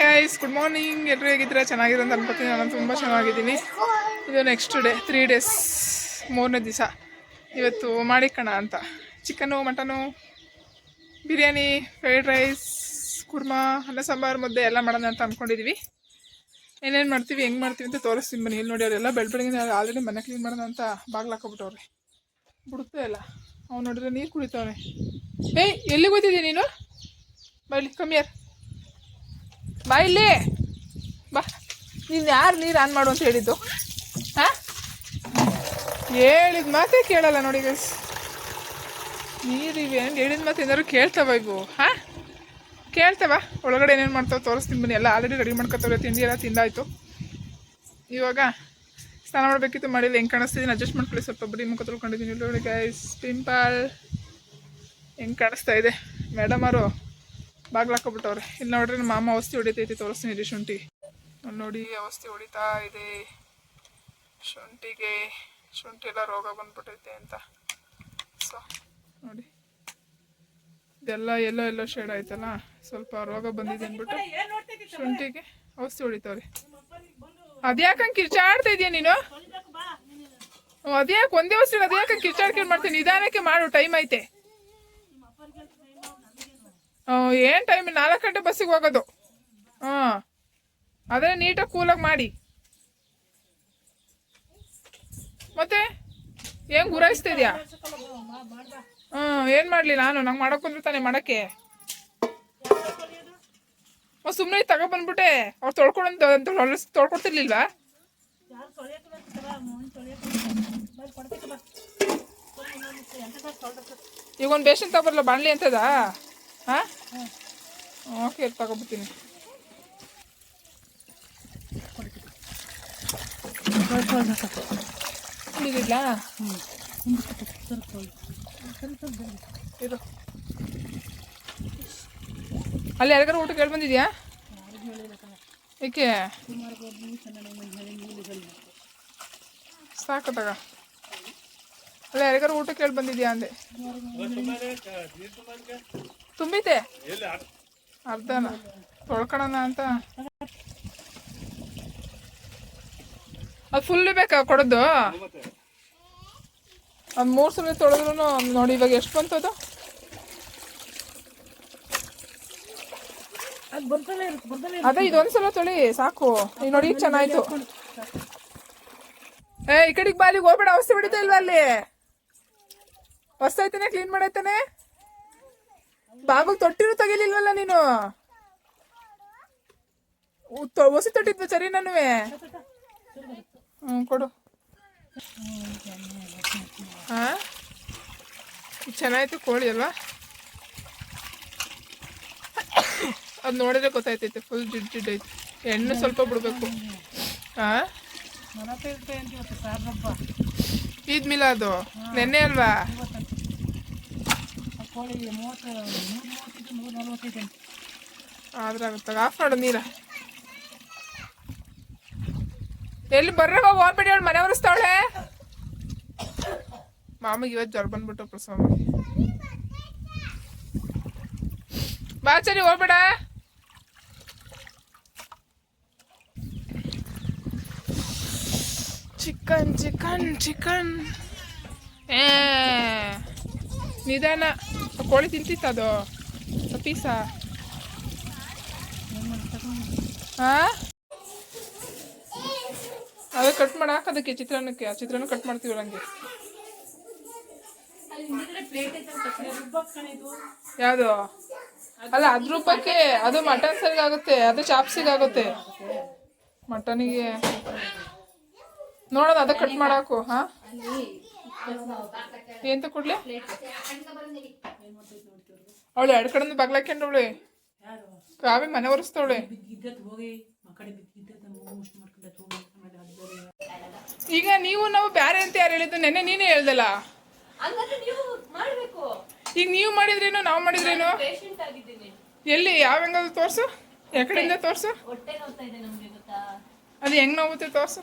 Guys good morning ಎಲ್ಲರೂ ಹೇಗಿದ್ದೀರಾ? ಚೆನ್ನಾಗಿದೆ ಅಂತ ಅನ್ಕೋತೀನಿ. ನಾನು ತುಂಬ ಚೆನ್ನಾಗಿದ್ದೀನಿ. ಇದು ನೆಕ್ಸ್ಟ್ ಡೇ ತ್ರೀ ಡೇಸ್ ಮೂರನೇ ದಿವಸ. ಇವತ್ತು ಮಾಡಿಕಣ ಅಂತ. Chicken mutton biryani fried rice korma, ಅನ್ನ ಸಾಂಬಾರು, ಮುದ್ದೆ ಎಲ್ಲ ಮಾಡೋಣ ಅಂತ ಅಂದ್ಕೊಂಡಿದ್ವಿ ಏನೇನು ಮಾಡ್ತೀವಿ, ಹೆಂಗೆ ಮಾಡ್ತೀವಿ ಅಂತ ತೋರಿಸ್ತೀನಿ ಬನ್ನಿ. ಇಲ್ಲಿ ನೋಡಿ ಅವರೆಲ್ಲ ಬೆಳ್ ಆಲ್ರೆಡಿ ಮನೆ ಕ್ಲೀನ್ ಮಾಡೋಣ ಅಂತ ಬಾಗ್ಲು ಹಾಕೊಬಿಟ್ಟವ್ರೆ ಬಿಡುತ್ತೆ ಇಲ್ಲ ಅವ್ನು ನೋಡಿದ್ರೆ ನೀರು ಕುಡಿತಾವೆ ಏಯ್, ಎಲ್ಲಿಗೆ ಹೋಗ್ತಿದ್ದೀನಿ ನೀನು? ಬೈಲಿ ಕಮ್ಮಿಯಾರ್ ಬಾ ಇಲ್ಲಿ. ಬಾ. ನೀನು ಯಾರು ನೀರು ಆನ್ ಮಾಡು ಅಂತ ಹೇಳಿದ್ದು? ಹಾಂ? ಹೇಳಿದ ಮಾತೇ ಕೇಳಲ್ಲ ನೋಡಿ ಗೈಸ್ ನೀರಿವೆ ಅಂತ ಹೇಳಿದ ಮಾತು ಏನಾದ್ರು ಕೇಳ್ತಾವ ಇವು? ಹಾಂ? ಕೇಳ್ತಾವ. ಒಳಗಡೆ ಏನೇನು ಮಾಡ್ತಾವೆ ತೋರಿಸ್ತೀನಿ ಬನ್ನಿ. ಎಲ್ಲ ಆಲ್ರೆಡಿ ರೆಡಿ ಮಾಡ್ಕೊತವ್ರೆ. ತಿಂಡಿ ಎಲ್ಲ ತಿಂದಾಯ್ತು. ಇವಾಗ ಸ್ನಾನ ಮಾಡಬೇಕಿತ್ತು ಮಾಡಿಲ್ಲ. ಹೆಂಗೆ ಕಾಣಿಸ್ತಿದ್ದೀನಿ ಅಡ್ಜಸ್ಟ್ ಮಾಡ್ಕೊಳ್ಳಿ. ಸ್ವಲ್ಪ ಬರೀ ಮುಖ ತೊಳ್ಕೊಂಡಿದ್ದೀನಿ ನೋಡಿ ಗೈಸ್ ಪಿಂಪಲ್ ಹೆಂಗೆ ಕಾಣಿಸ್ತಾ ಇದೆ. ಮೇಡಮ್ ಅವರು ಬಾಗ್ಲು ಹಾಕೊಬಿಟ್ಟವ್ರೆ ಇಲ್ಲಿ ನೋಡ್ರಿ ನಮ್ಮ ಮಾಮ ಔಷಧಿ ಹೊಡಿತೈತಿ, ತೋರಿಸ್ತೀನಿ ರೀ ಶುಂಠಿ. ನೋಡಿ ಔಷಧಿ ಹೊಡಿತಾ ಇದೆ. ಶುಂಠಿಗೆ ಶುಂಠಿ ಎಲ್ಲ ರೋಗ ಬಂದ್ಬಿಟ್ಟೈತೆ ಅಂತ. ಸೊ, ನೋಡಿ. ಇದೆಲ್ಲ ಎಲ್ಲೋ ಎಲ್ಲೋ ಶೇಡ್ ಆಯ್ತಲ್ಲ, ಸ್ವಲ್ಪ ರೋಗ ಬಂದಿದೆ ಅಂದ್ಬಿಟ್ಟು ಶುಂಠಿಗೆ ಔಷಧಿ ಹೊಡಿತಾವ್ರಿ. ಅದ್ಯಾಕಂಗೆ ಕಿರ್ಚಾಡ್ತಾ ಇದೀಯ ನೀನು? ಅದ್ಯಾಕೆ ಒಂದೇ ಔಷಧಿ ಅದ್ಯಾಕಂಗೆ ಕಿರ್ಚಾಡ್ಕೊಂಡು ಮಾಡ್ತೀನಿ ನಿಧಾನಕ್ಕೆ ಮಾಡು, ಟೈಮ್ ಐತೆ. ಏನ್ ಟೈಮ್ ನಾಲ್ಕು ಗಂಟೆ ಬಸ್ಸಿಗೆ ಹೋಗೋದು? ಹಾಂ ಅದೇ ನೀಟಾಗಿ ಕೂಲಾಗಿ ಮಾಡಿ. ಮತ್ತೆ, ಏನ್ ಗುರಾಯಿಸ್ತಾ ಇದೆಯಾ? ಹ್ಮ್ ಏನ್ ಮಾಡ್ಲಿ ನಾನು? ನಂಗೆ ಮಾಡಕ್ಕೊಂದ್ರೆ ತಾನೆ ಮಾಡಕ್ಕೆ. ಸುಮ್ಮನೆ ತಗೊಬಂದ್ಬಿಟ್ಟೆ ಅವ್ರು ತೊಳ್ಕೊಂಡು ಅಂತ ಹೊಲಸ್ ತೊಳ್ಕೊಡ್ತಿರ್ಲಿಲ್ವಾ? ಈಗ ಒಂದು ಬೇಷನ್ ತಗೊಬರಲ್ಲ ಬಾಣ್ಲಿ ಅಂತದ? ಹಾ? ಓಕೆ ತಗೊಬರ್ತೀನಿ ಇದಿಲ್ಲ ಅಲ್ಲಿ ಯಾರಿಗಾರು ಊಟ ಕೇಳಿ ಬಂದಿದ್ಯಾ? ಏಕೆ? ಸಾಕು ತಗ. ಅಲ್ಲ ಯಾರಿಗಾರು ಊಟ ಕೇಳಿ ಬಂದಿದ್ಯಾ ಅಂದೆ? ತುಂಬಿತೆ ಅರ್ಧನ? ತೊಳ್ಕೊಳೋಣ ಅಂತ. ಅದು ಫುಲ್ ಬೇಕಾ ಕೊಡೋದು? ಅದು ಮೂರು ಸಲ ತೊಳೆದ್ರು ನೋಡಿ ಇವಾಗ ಎಷ್ಟು ಬಂತು ಅದು ಅದೇ ಇದೊಂದು ಸಲ ತೊಳಿ ಸಾಕು. ಈಗ ನೋಡಿ ಈಗ ಚೆನ್ನಾಯ್ತು. ಏ ಈ ಕಡೆಗೆ ಬಾಲಿಗೆ ಹೋಗ್ಬೇಡ ಅವಸ್ಥೆ ಬಿಡುತ್ತೆ ಇಲ್ವಾ ಅಲ್ಲಿ? ಹೊಸ್ತಾಯ್ತಾನೆ ಕ್ಲೀನ್ ಮಾಡೈತಾನೆ? ಬಾಗಿಲು ತೊಟ್ಟಿರು ತೆಗಿಲಿಲ್ವಲ್ಲ ನೀನು? ಹೊಸಿ ತೊಟ್ಟಿದ್ವು ಸರಿ ನನ್ನುವೆ. ಹ್ಞೂ ಕೊಡು. ಹಾ? ಚೆನ್ನಾಯ್ತು ಕೋಳಿ ಅಲ್ವಾ? ಅದು ನೋಡಿದ್ರೆ ಗೊತ್ತಾಯ್ತೈತೆ ಫುಲ್ ಜಿಡ್ ಜಿಡ್ ಐತೆ. ಎಣ್ಣೆ ಸ್ವಲ್ಪ ಬಿಡಬೇಕು. ಹಾ? ಈದ್ ಮಿಲ ಅದು ನೆನ್ನೆ ಅಲ್ವಾ? ಆದ್ರೆ ಆಗುತ್ತೆ ಆಫ್ ಮಾಡು ನೀರ. ಎಲ್ಲಿ ಬರ್ರಾಗ ಹೋಗ್ಬೇಡಿ ಅವಳು ಮನೆ ಒರೆಸ್ತಾವಳೆ. ಮಾಮಿಗೆ ಇವತ್ತು ಜ್ವರ ಬಂದ್ಬಿಟ್ಟು ಪ್ರಸವ ಬಾ ಸರಿ ಹೋಗ್ಬೇಡ ಚಿಕನ್ ಚಿಕನ್ ಚಿಕನ್. ಏ, ನಿಧಾನ. ಕೋಳಿ ತಿಂತಿತ್ತು ಅದು. ಪೀಸ ಹಾಂ ಅದೇ ಕಟ್ ಮಾಡಿ ಅದಕ್ಕೆ ಚಿತ್ರಾನ್ನಕ್ಕೆ, ಆ ಚಿತ್ರಾನ್ನ ಕಟ್ ಮಾಡ್ತೀವಿ ಹಂಗೆ ಯಾವುದು? ಅಲ್ಲ, ಅದ್ ರೂಪಕ್ಕೆ ಅದು ಮಟನ್ ಸರಿಗೆ ಆಗುತ್ತೆ, ಅದು ಚಾಪ್ಸಿಗೆ ಆಗುತ್ತೆ. ಮಟನಿಗೆ ನೋಡೋಣ, ಅದ ಕಟ್ ಮಾಡಾಕು, ಹಾ? ಎಂತ ಕೊಡ್ಲಿ ಅವಳು ಎರಡು ಕಡೆಯಿಂದ ಬಗ್ಲಾಕೊಂಡವಳೆ ಕಾವಿ ಮನೆ ಒರೆಸ್ತವಳೆ ಈಗ ನೀವು ನಾವು ಬ್ಯಾರೆ ಅಂತ ಯಾರು ಹೇಳಿದ್ದು? ನೆನ್ನೆ ನೀನೇ ಹೇಳ್ದಲ್ಲ. ಹಂಗಂದ್ರೆ ನೀವು ಮಾಡ್ಬೇಕು. ಈಗ ನೀವು ಮಾಡಿದ್ರೇನು ನಾವು ಮಾಡಿದ್ರೇನು? ಎಲ್ಲಿ ಯಾವ ಹೆಂಗಾದ್ರು ತೋರ್ಸು? ಎಕಡೆಯಿಂದ ತೋರ್ಸು? ಹೊಟ್ಟೆ ನೋವ್ತಾ ಇದೆ ನಮ್ಗೆ ಗೊತ್ತಾ? ಅದು ಹೆಂಗ್ ನೋವುತ್ತೆ ತೋರ್ಸು?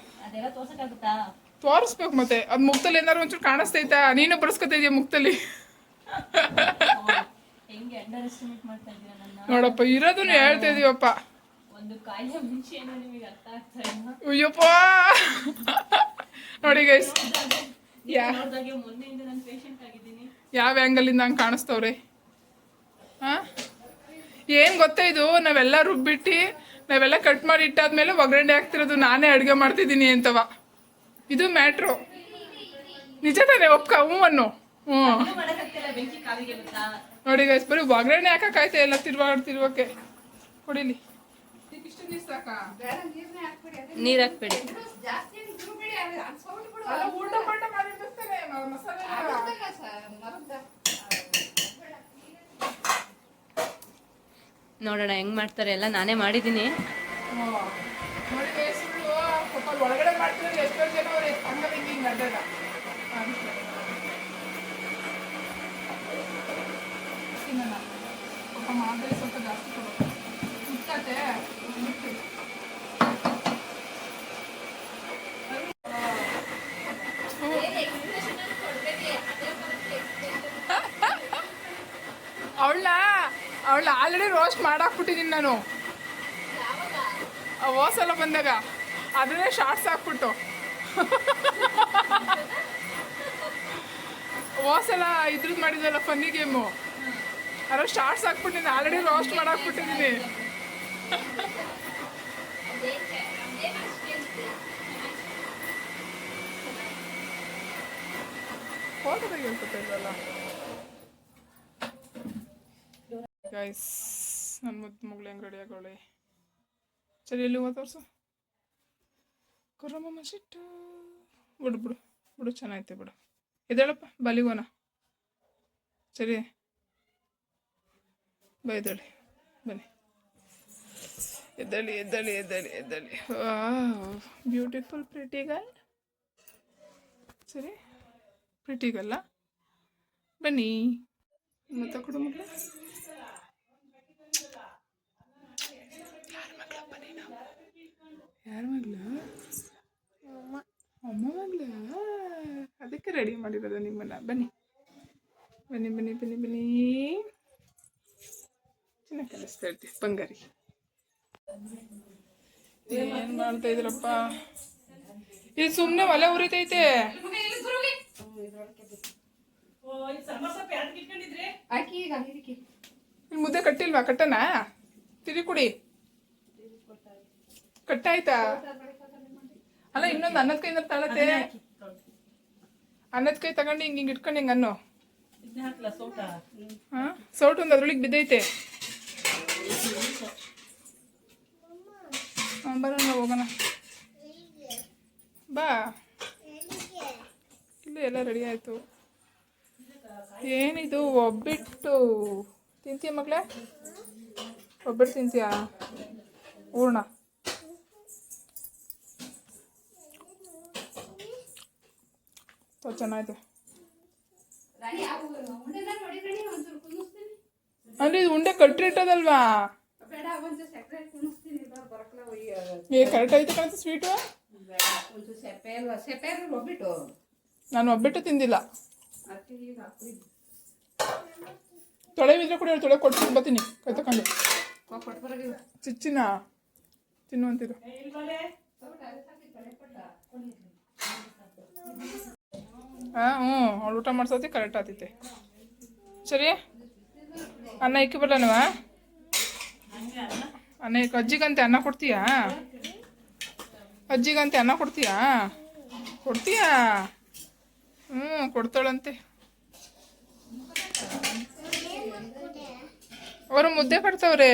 ತೋರಿಸ್ಬೇಕು ಮತ್ತೆ. ಅದು ಮುಕ್ತಲ್ಲಿ ಏನಾದ್ರು ಒಂಚೂರು ಕಾಣಿಸ್ತೈತಾ ನೀನು ಬರೆಸ್ಕೊತಾ ಮುಕ್ತಲ್ಲಿ ನೋಡಪ್ಪ ಇರೋದನ್ನ ಹೇಳ್ತಾ ಇದೀವಪ್ಪ. ಅಯ್ಯಪ್ಪ! ನೋಡಿ ಗೈಸ್ ಯಾವ ಆ್ಯಂಗಲಿಂದ ಹಂಗೆ ಕಾಣಿಸ್ತವ್ರೆ? ಹಾಂ? ಏನು ಗೊತ್ತಾ ಇದು? ನಾವೆಲ್ಲ ರುಬ್ಬಿಟ್ಟು ನಾವೆಲ್ಲ ಕಟ್ ಮಾಡಿ ಇಟ್ಟಾದ್ಮೇಲೆ ಒಗ್ಗರಣೆ ಹಾಕ್ತಿರೋದು ನಾನೇ ಅಡುಗೆ ಮಾಡ್ತಿದ್ದೀನಿ ಅಂತವ. ಇದು ಮ್ಯಾಟ್ರು. ನಿಜ ತಾನೆ ಒಪ್ಕ ಹೂವನ್ನು. ಹ್ಞೂ. ನೋಡಿ ಗೈಸ್ ಬರೀ ಒಗ್ಗರಣೆ ಹಾಕಕ್ಕಾಯ್ತಾ ಇಲ್ಲ ತಿರ್ವಾಡ್ತಿರ್ವಕ್ಕೆ ಕುಡಿಲಿ. ಇಷ್ಟು ನೀರು ಹಾಕ್ಬೇಡಿ. ಎಲ್ಲ. ನೋಡೋಣ ಹೆಂಗ್ ಮಾಡ್ತಾರೆ ಎಲ್ಲ ನಾನೇ ಮಾಡಿದ್ದೀನಿ. ಮಾಡ್ತಿದ್ರೆ ಎಷ್ಟೊಂದು ಜನ ಅವ್ರು ಹಂಗ ಹಿಂಗೆ ತಿನ್ನಲ್ಲ ಮಾಡಿದ್ರೆ ಸ್ವಲ್ಪ ಜಾಸ್ತಿ ಮುಟ್ಟತ್ತೆ ಮುಟ್ಟು. ಅವಳನ್ನ ಅವಳ ಆಲ್ರೆಡಿ ರೋಸ್ಟ್ ಮಾಡಾಕ್ಬಿಟ್ಟಿದ್ದೀನಿ ನಾನು. ಹೋಸಲ ಬಂದಾಗ. ಅದನ್ನೇ ಶಾರ್ಟ್ಸ್ ಹಾಕ್ಬಿಟ್ಟು ಹೋಸಲ ಇದ್ರದ್ದು ಮಾಡಿದ್ದಲ್ಲ ಫನ್ನಿ ಗೇಮು ಅದ್ರ ಶಾರ್ಟ್ಸ್ ಹಾಕ್ಬಿಟ್ಟಿನಿ ಆಲ್ರೆಡಿ ರೋಸ್ಟ್ ಮಾಡಾಕ್ಬಿಟ್ಟಿದ್ದೀನಿ. ತೆಗಿಲ್ವಲ್ಲ ಗೈಸ್ ನನ್ನ ಮುದ್ದು ಮಗಳು ಹೆಂಗ್ ರೆಡಿ ಆಗೋಳಿ? ಸರಿ ಎಲ್ಲಿ ತೋರ್ಸು. ಕೊರಮ್ಮ ಸಿಟ್ಟು ಬಿಡು ಬಿಡು ಬಿಡು, ಚೆನ್ನಾಗೈತೆ ಬಿಡು. ಎದ್ದೇಳಪ್ಪ ಬಲಿಗೋನ. ಸರಿ. ಬೈದಳಿ ಬನ್ನಿ. ಎದ್ದಳಿ ಎದ್ದಳಿ ಎದ್ದಳಿ ಎದ್ದಳಿ. ಬ್ಯೂಟಿಫುಲ್ ಪ್ರಿಟಿ ಗರ್ಲ್ ಸರಿ. ಪ್ರಿಟಿ ಗಲ್ಲ ಬನ್ನಿ. ಮತ್ತೆ ಕೊಡು ಮಗಳು. ಯಾರ ಮಗ್ಲ ಅಮ್ಮ. ಮಗ್ಲ ಅದಕ್ಕೆ ರೆಡಿ ಮಾಡಿರೋದು ನಿಮ್ಮನ್ನ. ಬನ್ನಿ. ಬನ್ನಿ ಬನ್ನಿ ಬನ್ನಿ ಬನ್ನಿ. ಚೆನ್ನಾಗಿ ಕಲಿಸ್ತಾ ಇರ್ತೀವಿ. ಬಂಗಾರಿ. ಏನ್ ಮಾಡ್ತಾ ಇದ್ರಪ್ಪ? ಇದು ಸುಮ್ಮನೆ ಒಲೆ ಉರಿತೈತೆ. ನಿಮ್ಮ ಮುದ್ದೆ ಕಟ್ಟಿಲ್ವಾ? ಕಟ್ಟನಾ? ತಿರಿ ಕುಡಿ ಕಟ್ಟಾಯ್ತಾ? ಅಲ್ಲ ಇನ್ನೊಂದು ಅನ್ನದ ಕೈಯಿಂದ ತಳತೆ ಅನ್ನದ ಕೈ ತಗೊಂಡು ಹಿಂಗೆ ಹಿಂಗೆ ಇಟ್ಕೊಂಡು ಹಿಂಗೆ ಅನ್ನೋ. ಹಾ? ಸೌಟ್ ಒಂದು ಅದ್ರೊಳಗೆ ಬಿದ್ದೈತೆ. ಹಾಂ ಬರೋಣ ಹೋಗೋಣ. ಬಾ. ಇಲ್ಲ ಎಲ್ಲ ರೆಡಿ ಆಯಿತು. ಏನಿದು ಒಬ್ಬಿಟ್ಟು ತಿಂತೀಯ ಮಗಳೇ? ಒಬ್ಬಿಟ್ಟು ತಿಂತೀಯಾ? ಹೂರ್ಣ. ಚೆನ್ನಾಗಿದೆ. ಅಂದ್ರೆ ಇದು ಉಂಡೆ ಕಟ್ಟಿಟ್ಟದಲ್ವಾ ಏ ಕರೆಕ್ಟ್ ಐತೆ ಕಾಣ್ತು ಸ್ವೀಟು ನಾನು ಒಬ್ಬಿಟ್ಟು ತಿಂದಿಲ್ಲ. ತೊಳೆ ಬಿದ್ರೆ ಕೂಡ ತೊಳೆ ಕೊಟ್ಟು ಬರ್ತೀನಿ. ಕೈ ತಕೊಂಡು. ಚಿಚ್ಚಿನ? ತಿನ್ನುವಂತಿದ್ದು ಹಾಂ ಹ್ಞೂ ಅವಳು ಊಟ ಮಾಡ್ಸೋತಿ ಕರೆಕ್ಟ್ ಆತೈತೆ. ಸರಿ ಅನ್ನ ಇಕ್ಕಿ ಬರಲ್ಲನವ ಅನ್ನ ಇಕ್ಕ ಅಜ್ಜಿಗಂತೆ ಅನ್ನ ಕೊಡ್ತೀಯಾ? ಅಜ್ಜಿಗಂತೆ ಅನ್ನ ಕೊಡ್ತೀಯಾ? ಕೊಡ್ತೀಯಾ? ಹ್ಞೂ ಕೊಡ್ತಾಳಂತೆ. ಅವರು ಮುದ್ದೆ ಕಟ್ತವ್ರೆ.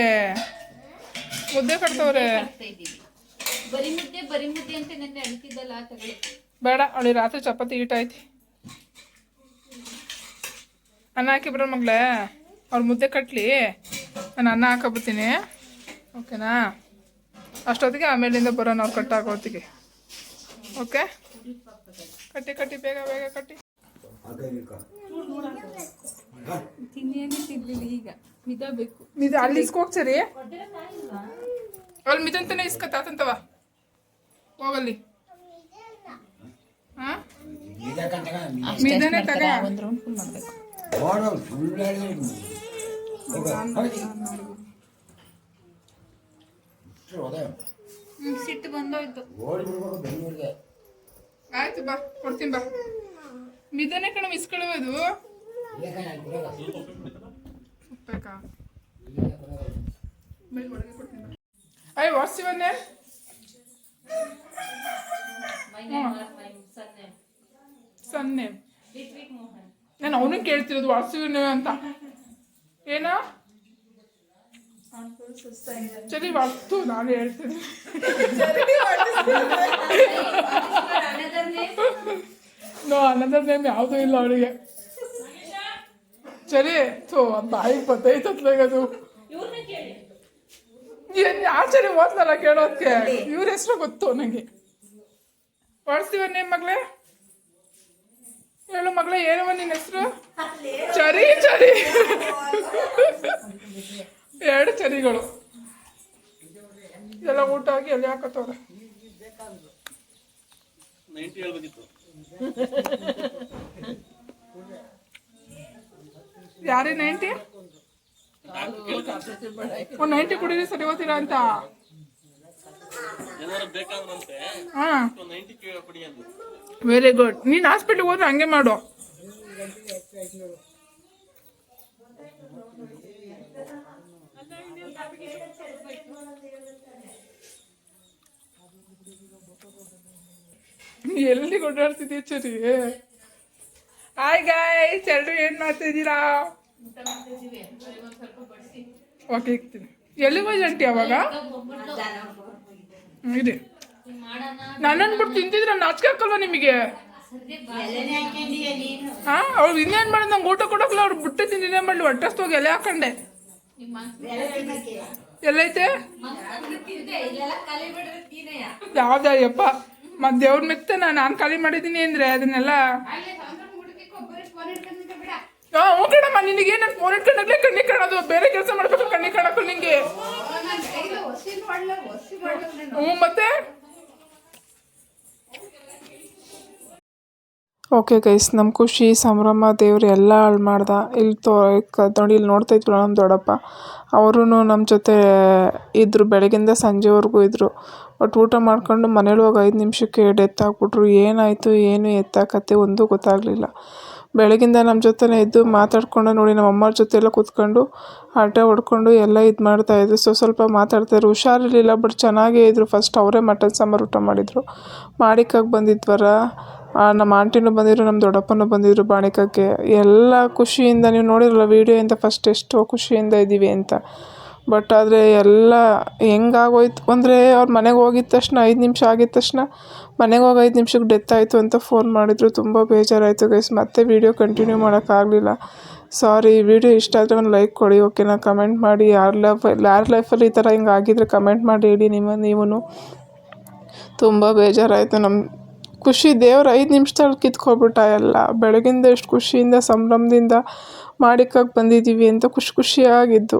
ಮುದ್ದೆ ಕಟ್ತವ್ರೆ. ಬರಿ ಮುದ್ದೆ ಬರಿ ಮುದ್ದೆ ಅಂತ ನೆನ್ನೆ ಅಳ್ತಿದ್ದಲ್ಲ ತಗೊಳ್ಳಿ ಬೇಡ ಅವಳಿ ರಾತ್ರಿ ಚಪಾತಿ ಹಿಟ್ಟೈತಿ ಅನ್ನ ಹಾಕಿ ಬರೋ ಮಗಳೇ. ಅವ್ರ ಮುದ್ದೆ ಕಟ್ಲಿ. ನಾನು ಅನ್ನ ಹಾಕೊಬಿಡ್ತೀನಿ. ಓಕೆನಾ? ಅಷ್ಟೊತ್ತಿಗೆ ಆಮೇಲಿಂದ ಬರೋಣ ಅವ್ರು ಕಟ್ಟಾಕೋತ್ತಿಗೆ ಓಕೆ? ಕಟ್ಟಿ ಕಟ್ಟಿ ಬೇಗ ಬೇಗ ಕಟ್ಟಿ. ಈಗ. ಮಿದಬೇಕು ಮಿದ ಅಲ್ಲಿ ಇಸ್ಕೋಗ್ತೀರಿ ಅಲ್ಲಿ ಮಿದಂತನೇ ಇಸ್ಕ ತಾತಂತವ ಹೋಗಲ್ಲಿ. ಹಾ? ಮಿದನೆ ತಗ. ಒಂದು ರೌಂಡ್ ಫುಲ್ ಮಾಡ್ಬೇಕು. ಹ್ಮ್, ಸಿಟ್ಟು ಬಂದೋಯ್ತು ಆಯ್ತು ಬಾ ಕೊಡ್ತೀನಿ ಬಾ ಮಿದನೆ ಕಣ ಮಿಸ್ಕೊಳ್ಳೋದು ಅಯ್ಯ ವಾಟ್ಸ್ ಯುವರ್ ನಾನು ಅವನು ಕೇಳ್ತಿರೋದು ವಾಸುವಿನ ಅಂತ. ಏನ? ಸರಿ ವಸ್ತು ನಾನು ಹೇಳ್ತೀನಿ. ನೋ ಅನ್ನದರ್ ನೇಮ್ ಯಾವುದೂ ಇಲ್ಲ ಅವಳಿಗೆ. ಸರಿ, ಥೋ ಬಾಯಿಗೆ ಬತ್ತೈತತ್ಲಾಗ ಅದು ಆಚಾರ್ಯ ಕೇಳಿ ಏನ್ ಆಚೆ ಓದ್ಲಲ್ಲ ಕೇಳೋದಕ್ಕೆ ಇವ್ರ ಹೆಸರು ಗೊತ್ತು ನನಗೆ. ವಾಟ್ಸ್ ನೇಮ್ ಮಗಳೇ? ಹೇಳು ಮಗಳೇ ಏನವ ನಿನ್ನ ಹೆಸರು? ಚರಿ ಚರಿ. ಎರಡು ಚರಿಗಳು. ಎಲ್ಲ ಊಟ ಆಗಿ ಎಲ್ಲಿ ಹಾಕತ್ತವ್ರೆ. ಯಾರೀ ಹೇಳ್ಬೇಕಿತ್ತು. ಯಾರೇ ನೈಂಟಿ? ನೈಂಟಿ ಕುಡೀರಿ ಸರಿ ಓದ್ತೀರಾ ಅಂತ. ಹಾಂ. ವೆರಿ ಗುಡ್ ನೀನು ಹಾಸ್ಪಿಟ್ಲಿಗೆ ಹೋದ್ರೆ ಹಂಗೆ ಮಾಡು. ಎಲ್ಲಿ ಓಡಾಡ್ತಿದ್ದೀಯ ಚರಿ? ಹಾಯ್ ಗಾಯ್ಸ್ ಎಲ್ಲರೂ ಏನು ಮಾಡ್ತಿದ್ದೀರಾ ಓಕೆ ಇಕ್ತೀನಿ ಎಲ್ಲಿಗೆ ಹೋಯ್ತು ಆಂಟಿ ಅವಾಗ? ಇದೆ ನನ್ನನ್ನು ಬಿಟ್ಟು ತಿಂತಿದ್ರೆ ನಾಚಿಕೆ ಹಾಕಲ್ವ ನಿಮಗೆ? ಹಾ ಅವ್ರು ಇನ್ನೇನ್ ಮಾಡೋದು ನಂಗೆ ಊಟ ಕೊಡಕ್ಲ ಅವ್ರು ಬಿಟ್ಟು ತಿಂದಿದ್ದೆ ಮಾಡ್ಲಿ ಹೊಟ್ಟೆ ಹೋಗಿ ಎಲೆ ಹಾಕಂಡೆ. ಎಲ್ಲೈತೆ? ಯಾವ್ದಯ್ಯಪ್ಪ ಮತ್ ದೇವ್ರ ಮೆತ್ತ ನಾನು ಖಾಲಿ ಮಾಡಿದ್ದೀನಿ ಅಂದ್ರೆ ಅದನ್ನೆಲ್ಲ. ಹಾ ಹ್ಞೂ ಕಣಮ್ಮ ನಿನಗೆ ನಾನು ಫೋನ್ ಇಟ್ಕೊಂಡಾಗಲೇ ಕಣ್ಣಿ ಕಾಣೋದು? ಬೇರೆ ಕೆಲಸ ಮಾಡ್ಬೇಕು ಕಣ್ಣಿ ಓಕೆ ಗೈಸ್ ನಮ್ಮ ಖುಷಿ, ಸಂಭ್ರಮ, ದೇವ್ರು ಎಲ್ಲ ಹಾಳು ಮಾಡ್ದ. ಇಲ್ಲಿ ತೋ ನೋಡಿ ಇಲ್ಲಿ ನೋಡ್ತಾ ಇದ್ರು ನಮ್ಮ ದೊಡ್ಡಪ್ಪ? ಅವರು ನಮ್ಮ ಜೊತೆ ಇದ್ದರು ಬೆಳಗಿಂದ ಸಂಜೆವರೆಗೂ ಇದ್ದರು ಬಟ್ ಊಟ ಮಾಡ್ಕೊಂಡು ಮನೇಲಿ ಹೋಗಿ ಐದು ನಿಮಿಷಕ್ಕೆ ಡೆತ್ ಆಗಿಬಿಟ್ರು. ಏನಾಯಿತು, ಏನು ಎತ್ತಾಕತ್ತೆ ಒಂದೂ ಗೊತ್ತಾಗಲಿಲ್ಲ. ಬೆಳಗಿಂದ ನಮ್ಮ ಜೊತೆನೇ ಇದ್ದು ಮಾತಾಡ್ಕೊಂಡು ನೋಡಿ ನಮ್ಮ ಅಮ್ಮವ್ರ ಜೊತೆ ಎಲ್ಲ ಕೂತ್ಕೊಂಡು ಹರಟೆ ಹೊಡ್ಕೊಂಡು ಎಲ್ಲ ಇದು ಮಾಡ್ತಾಯಿದ್ರು ಸೊ, ಸ್ವಲ್ಪ ಮಾತಾಡ್ತಾಯಿದ್ರು ಹುಷಾರಿರಲಿಲ್ಲ, ಬಟ್ ಚೆನ್ನಾಗೇ ಇದ್ದರು ಫಸ್ಟ್ ಅವರೇ ಮಟನ್ ಸಾಂಬಾರು ಊಟ ಮಾಡಿದರು. ಮಾಡಿಕಾಗಿ ಬಂದಿದ್ವರ? ನಮ್ಮ ಆಂಟಿನೂ ಬಂದಿದ್ರು, ನಮ್ಮ ದೊಡ್ಡಪ್ಪನೂ ಬಂದಿದ್ರು ಬಾಣಿಕಕ್ಕೆ. ಎಲ್ಲ ಖುಷಿಯಿಂದ, ನೀವು ನೋಡಿರಲ್ಲ ವೀಡಿಯೋಯಿಂದ ಫಸ್ಟ್ ಎಷ್ಟೋ ಖುಷಿಯಿಂದ ಇದ್ದೀವಿ ಅಂತ. ಬಟ್ ಆದರೆ ಎಲ್ಲ ಹೆಂಗಾಗೋಯ್ತು ಅಂದರೆ ಅವ್ರ ಮನೆಗೆ ಹೋಗಿದ ತಕ್ಷಣ, ಐದು ನಿಮಿಷ ಆಗಿದ ತಕ್ಷಣ ಮನೆಗೆ ಹೋಗಿ ಐದು ನಿಮಿಷಕ್ಕೆ ಡೆತ್ ಆಯಿತು ಅಂತ ಫೋನ್ ಮಾಡಿದ್ರು. ತುಂಬ ಬೇಜಾರಾಯಿತು ಗೈಸ್ ಮತ್ತೆ ವೀಡಿಯೋ ಕಂಟಿನ್ಯೂ ಮಾಡೋಕ್ಕಾಗಲಿಲ್ಲ ಸಾರಿ ವಿಡಿಯೋ ಇಷ್ಟ ಆದರೆ ಒಂದು ಲೈಕ್ ಕೊಡಿ ಓಕೆನಾ ಕಮೆಂಟ್ ಮಾಡಿ. ಯಾರ ಲೈಫ್ ಯಾರ ಲೈಫಲ್ಲಿ ಈ ಥರ ಹಿಂಗೆ ಆಗಿದ್ರೆ ಕಮೆಂಟ್ ಮಾಡಿ ಹೇಳಿ ನಿಮ್ಮ ನೀವು ತುಂಬ ಬೇಜಾರಾಯಿತು ನಮ್ಮ ಖುಷಿ ದೇವ್ರು ಐದು ನಿಮಿಷದಲ್ಲಿ ಕಿತ್ಕೊಬಿಟ್ಟ ಎಲ್ಲ. ಬೆಳಗಿಂದ ಎಷ್ಟು ಖುಷಿಯಿಂದ, ಸಂಭ್ರಮದಿಂದ ಮಾಡಿಕ್ಕಾಗಿ ಬಂದಿದ್ದೀವಿ ಅಂತ ಖುಷಿ ಖುಷಿಯಾಗಿದ್ದು.